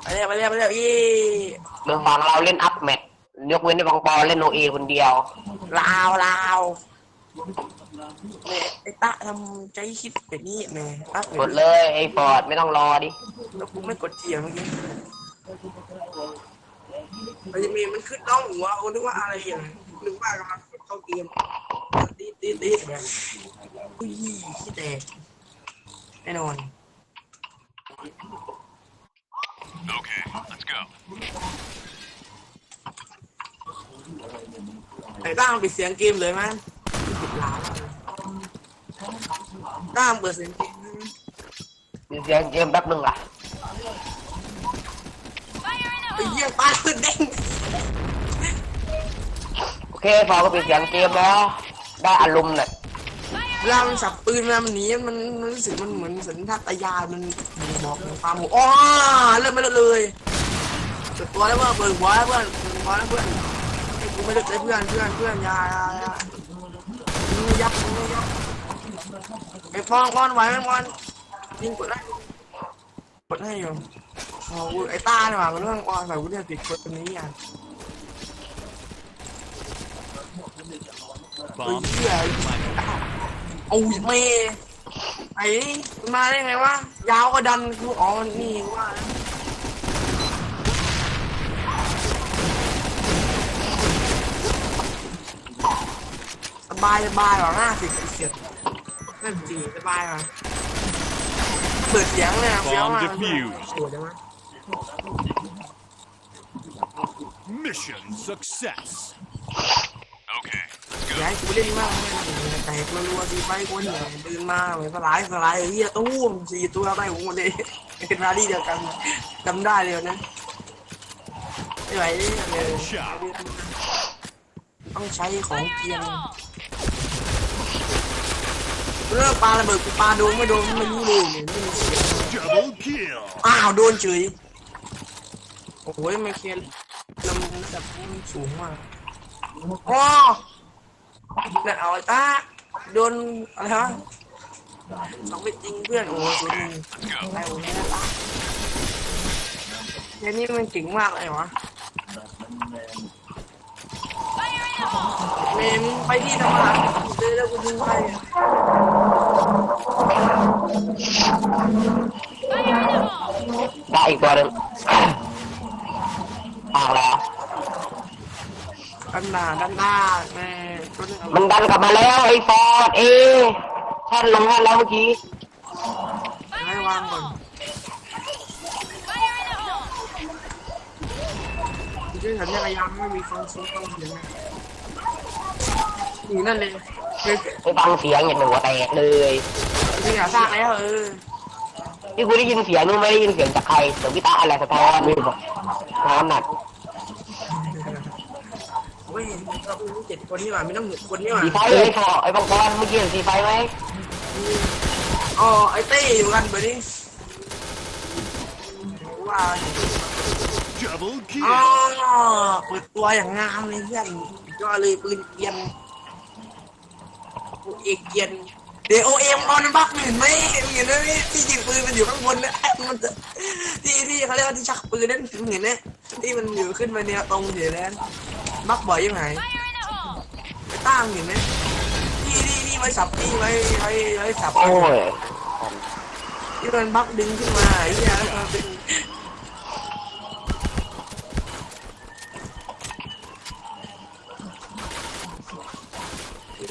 ไปเร็วไปเร็วไปเร็วอีเมืองฝั่งเราเล่นอัพแมทยกเว้นในบางปอเล่นโอเอคนเดียวลาวลาวเนี่ยไอ้ตะทำใจคิดแบบนี้แม่ตะกดเลยไอ้ฟอร์ดไม่ต้องรอดิแล้วกูไม่กดเจียเมื่อกี้ไอ้เมย์มันขึ้นน้องหัวโอ้นึกว่าอะไรอย่างนึกว่ากำลังกดเข้าเกมตีตีตีแบบอุ้ยขี้แตกแน่นอน Okay, let's go. ไอ้ตั้งปิดเสียงเกมเลยมั้ยปิดร้านตั้งเปิดเสียงเกมมีเสียงเกมแป๊บนึงล่ะไอ้เหี้ยป้าขึ้นเด้งโอเคฟอร์ดก็ปิดเสียงเกมแล้ว ได้อารมณ์น่ะเวลามันสับปืนเวลามันหนีมันมันรู้สึกมันเหมือนสัญชาตญาณมันบอกถึงความโหดอ๋อเริ่มไม่เลิกเลย เปิดตัวแล้วเพื่อนเปิดหัวแล้วเพื่อนเปิดหัวแล้วเพื่อนไอ้กูไม่เลิกเลยเพื่อนเพื่อนเพื่อนอยาอยาอยามึงยับมึงยับไอ้ฟองฟอนไหวไหมฟอนยิงกดได้กดให้อยู่โอ้โหไอ้ต้าเนี่ยว่ะมันเรื่องอ่อนแต่กูเนี่ยติดกดตัวนี้อะเฮ้ย Bomb เหี้ยเอาเมย์ไอ้มาได้ไงวะยาวก็ดันกูอ๋อนี่ว่าส บายสบายหรอห้าสิบเสียดนั่นจริงสบายหรอเปิดเสียงเลยอะเฟี้ยว Bomb มาก defused สวยจังวะ Mission success. Okay, let's อย่าให้กูเล่นมากเลยแต่รัวๆดีไปกูเห็นเดินมาเหมือนสลายสลายเฮียตู้มสี่ตัวไปผมหมดเลยเป็นราดีเดียวกันจำได้เลยนะไม่ไหวเลยต้องใช้ของเกียน เริ่มปาระเบิดกูปาโดนไม่โดนไม่รู้เลยเนี่ยไม่มีเสีย Double kill. อ้าวโดนเฉยโอ้ยไม่เคียนลำระดับมันสูงมากอ๋อนั่นเอาไอ้ตาโดนอะไรฮะสองไปจริงเพื่อนโอ้โหสุดนี่ Let's go. ไอโอ้ยนะตาเดี๋ยวนี้มันเก่งมากเลยวะเมมงไปที่ทำงานเจอแล้วกูดูให้ ได้อีกตัวหนึงออกแล้ว ด้านหน้าด้านหน้าแม่ตัวนึงมันดันกลับมาแล้วไอ้ฟอร์ดเอแท่นลงแท่นแล้วเมื่อกี้ให้วางก่อนที่ฉันเนี่ยพยายามไม่มีฟังเสียงฟังเสียงนะอยู่นั่นเลย คือไปฟังเสียงอย่างหนูแตกเลยคืออยากสร้างแล้วเออที่กูได้ยินเสียงนู่นไม่ได้ยินเสียงจากใครเสียงพี่ตาอะไรสะท้อนนี่บอกน้ำหนักโอ้ยเรามีเจ็ดคนนี่หว่าไม่ต้องหกคนนี่หว่าสีไฟเลยฟอร์ดไอ้บางปอนเมื่อกี้เห็นสีไฟไหมอ๋อไอ้เต้อยู่กันแบบนี้ว่า Double อ๋อ kill. เปิดตัวอย่างงามเลยเพื่อนก็เลยปืนเกียน โอเอกเกียนเดี๋ยวโอเอ็มออนบักหนึ่งไหมเห็นไหมที่ยิงปืนมันอยู่ข้างบนนะมันจะที่ที่เขาเรียกว่าที่ชักปืนนั่นเห็นไหมที่มันอยู่ขึ้นมาแนวตรงเดี๋ยวนั้นบักบ่อยยังไงไปตั้งเห็นไหมที่ที่ที่ไว้สับที่ไว้ไว้ไว้สับโอ้ยที่มันบักดึงขึ้นมาไอ้เหี้ยแล้วมันเป็น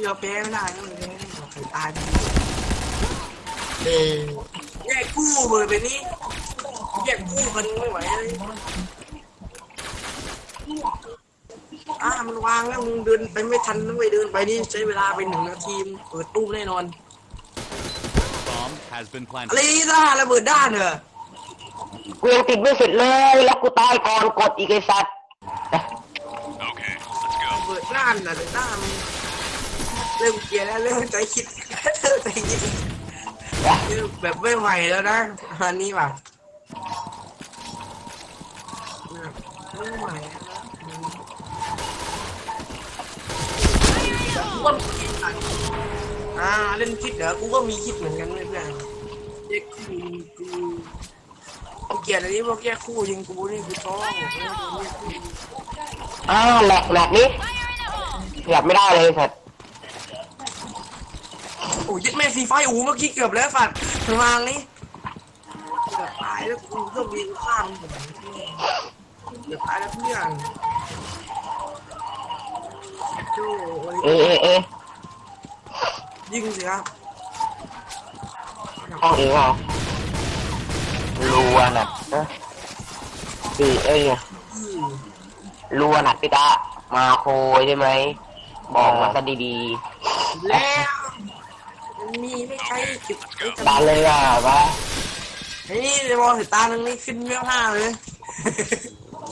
เราแพ้ไม่ได้ก็เลยใครตายดีเออแยกกู้เบอร์ไปนี้แยกกู้กันไม่ไหวเลยอ่ามันวางแล้วมึงเดินไปไม่ทันต้องไปเดินไปนี่ใช้เวลาไปหนึ่งนาทีเปิดตู้แน่นอน Bomb has been อะไร planted. ล่ะระเบิดด้านเหรอกูยังติดไม่เสร็จเลย แล้วกูตายก่อนกดอีกไอ้สัตว์ Okay, let's go. ระเบิดด้านน่ะแต่ด้านมัน เริ่มเกลียร์แล้วเริ่มใจคิดเริ่มใจคิดเริ่มแบบไม่ไหวแล้วนะอันนี้ว่ะไม่ไหวแล้วอ่าเล่นคิดเหรอกูก็มีคิดเหมือนกันเพื่อนเด็กกูกูเกลียดอันนี้พวกแยกคู่ยิงกูนี่กูท้องอ้าวแหลกแหลกนี้ขยับไม่ได้เลยสัตว์ อ้ยยึดแม่ซีไฟอูเมื่อกี้เกือบแล้วฝัดทางล่างนี่เกือบตายแล้วกูเครื่องบินข้ามเกือบตายแล้วเพื่อนโจ้เอะเอะเอะยิงสิครับห้องเองเหรอรัวน่ะเอ้ยสี่เอ้ยอืมรัวน่ะพี่ตามาโคยใช่ไหมบอกมาซะดีแล้ว มันมีไม่ใช่จุดไอ้ๆตาเลยอะวะไอ้นี่จะมองสายตาหนึ่งนี่ขึ้นเวลห้าเลย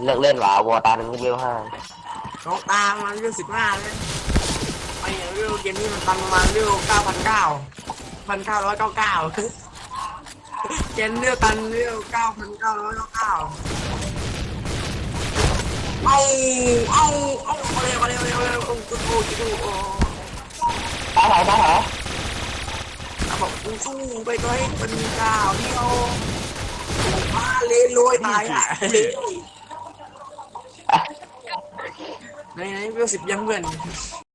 เลิกเล่นหวาวอตาหนึ่งก็เดียวห้าน้องตามมาเรื่องสิบห้าเลยไอ้เรื่องเกมนี้มันตันประมาณเรื่องเก้าพันเก้าพันเก้าร้อยเก้าเก้าเกมเรื่องตันเรื่องเก้าพันเก้าร้อยเก้าเก้าเอาเอาเอาเอาเร็วเอาเร็วเอาเร็วเอาเร็วเอากูดูกูดูโอ้ตาไหนตาไหนเอาบอ กกูสู้ไปก็ให้เป็นเก้าเดียวมาเลยรวยตายอะไหนไหนเรื่องสิบยังเพื่อน